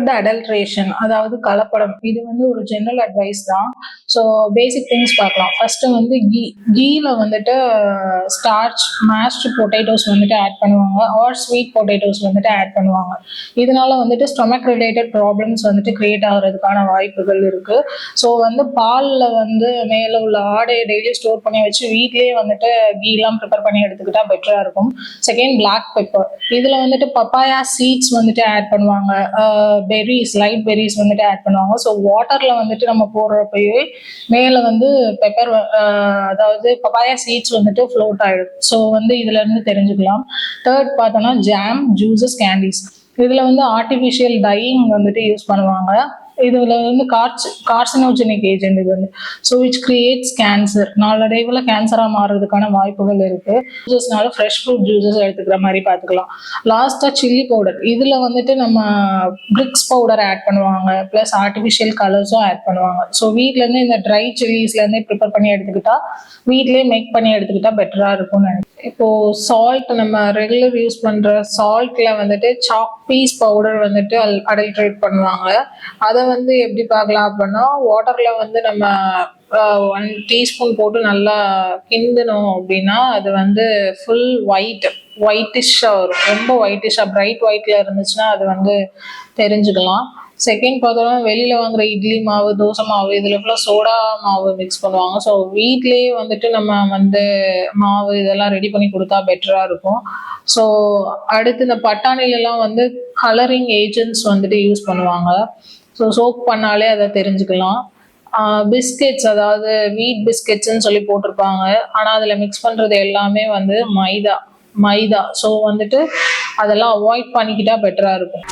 Food adulteration அதாவது கலப்படம் இது வந்து ஒரு ஜென்ரல் அட்வைஸ் தான். ஸோ பேசிக் திங்ஸ் பார்க்கலாம். ஃபர்ஸ்ட் வந்து கீ கீல வந்துட்டு ஸ்டார்ச் மேஷ்ட் பொட்டேட்டோஸ் வந்துட்டு ஆட் பண்ணுவாங்க. ஆர் ஸ்வீட் பொட்டேட்டோஸ் வந்துட்டு ஆட் பண்ணுவாங்க. இதனால வந்துட்டு ஸ்டொமக் ரிலேட்டட் ப்ராப்ளம்ஸ் வந்துட்டு கிரியேட் ஆகிறதுக்கான வாய்ப்புகள் இருக்கு. ஸோ வந்து பாலில் வந்து மேலே உள்ள ஆடையை டெய்லி ஸ்டோர் பண்ணி வச்சு வீட்லேயே வந்துட்டு கீலாம் ப்ரிப்பேர் பண்ணி எடுத்துக்கிட்டா பெட்டராக இருக்கும். செகண்ட் பிளாக் பெப்பர் இதில் வந்துட்டு பப்பாயா சீட்ஸ் வந்துட்டு ஆட் பண்ணுவாங்க. பெரிஸ் லைட் பெரிஸ் வந்துட்டு ஆட் பண்ணுவாங்க. ஸோ வாட்டரில் வந்துட்டு நம்ம போடுறப்பயே மேலே வந்து பெப்பர் அதாவது பப்பாயா சீட்ஸ் வந்துட்டு ஃப்ளோட் ஆகிடும் ஸோ வந்து இதுல இருந்து தெரிஞ்சுக்கலாம். தேர்ட் பார்த்தோன்னா ஜாம் ஜூஸஸ் கேண்டீஸ் இதில் வந்து ஆர்டிஃபிஷியல் டையிங் வந்துட்டு யூஸ் பண்ணுவாங்க. இதுல வந்து கார்ச் கார்சினோஜெனிக் ஏஜென்ட் இது வந்து. ஸோ விச் கிரியேட்ஸ் கேன்சர் நாளடைவில் கேன்சராக மாறுறதுக்கான வாய்ப்புகள் இருக்கு. ஜூஸஸ்னால ஃப்ரெஷ் ஃப்ரூட் ஜூஸஸ் எடுத்துக்கிற மாதிரி பார்த்துக்கலாம். லாஸ்ட்டாக சில்லி பவுடர் இதில் வந்துட்டு நம்ம பிரிக்ஸ் பவுடர் ஆட் பண்ணுவாங்க. ப்ளஸ் ஆர்டிஃபிஷியல் கலர்ஸும் ஆட் பண்ணுவாங்க. ஸோ வீட்டிலேருந்து இந்த ட்ரை சில்லிஸ்லேருந்தே ப்ரிப்பேர் பண்ணி எடுத்துக்கிட்டா வீட்லேயே மேக் பண்ணி எடுத்துக்கிட்டா பெட்டராக இருக்கும்னு நினைக்கிறேன். இப்போ சால்ட் நம்ம ரெகுலர் யூஸ் பண்ணுற சால்ட்ல வந்துட்டு சாக் பீஸ் பவுடர் வந்துட்டு அடல்ட்ரேட் பண்ணுவாங்க. அதை வந்து எப்படி பார்க்கலாம் அப்படின்னா வாட்டர்ல வந்து நம்ம ஒன் டீஸ்பூன் போட்டு நல்லா கிண்டணும் அப்படின்னா அது வந்து ஃபுல் ஒயிட் ஒயிட்டிஷ்ஷாக வரும். ரொம்ப ஒயிட்டிஷாக பிரைட் ஒயிட்ல இருந்துச்சுன்னா அது வந்து தெரிஞ்சுக்கலாம். செகண்ட் பார்த்தோம்னா வெளியில் வாங்குற இட்லி மாவு தோசை மாவு இதில் ஃபுல்லாக சோடா மாவு மிக்ஸ் பண்ணுவாங்க. ஸோ வீட்லேயே வந்துட்டு நம்ம வந்து மாவு இதெல்லாம் ரெடி பண்ணி கொடுத்தா பெட்டராக இருக்கும். ஸோ அடுத்து இந்த பட்டாணிலலாம் வந்து கலரிங் ஏஜென்ட்ஸ் வந்துட்டு யூஸ் பண்ணுவாங்க. ஸோ சோக் பண்ணாலே அதை தெரிஞ்சுக்கலாம். பிஸ்கெட்ஸ் அதாவது வீட் பிஸ்கெட்ஸ்ன்னு சொல்லி போட்டிருப்பாங்க. ஆனால் அதில் மிக்ஸ் பண்ணுறது எல்லாமே வந்து மைதா. மைதா. ஸோ வந்துட்டு அதெல்லாம் அவாய்ட் பண்ணிக்கிட்டா பெட்டராக இருக்கும்.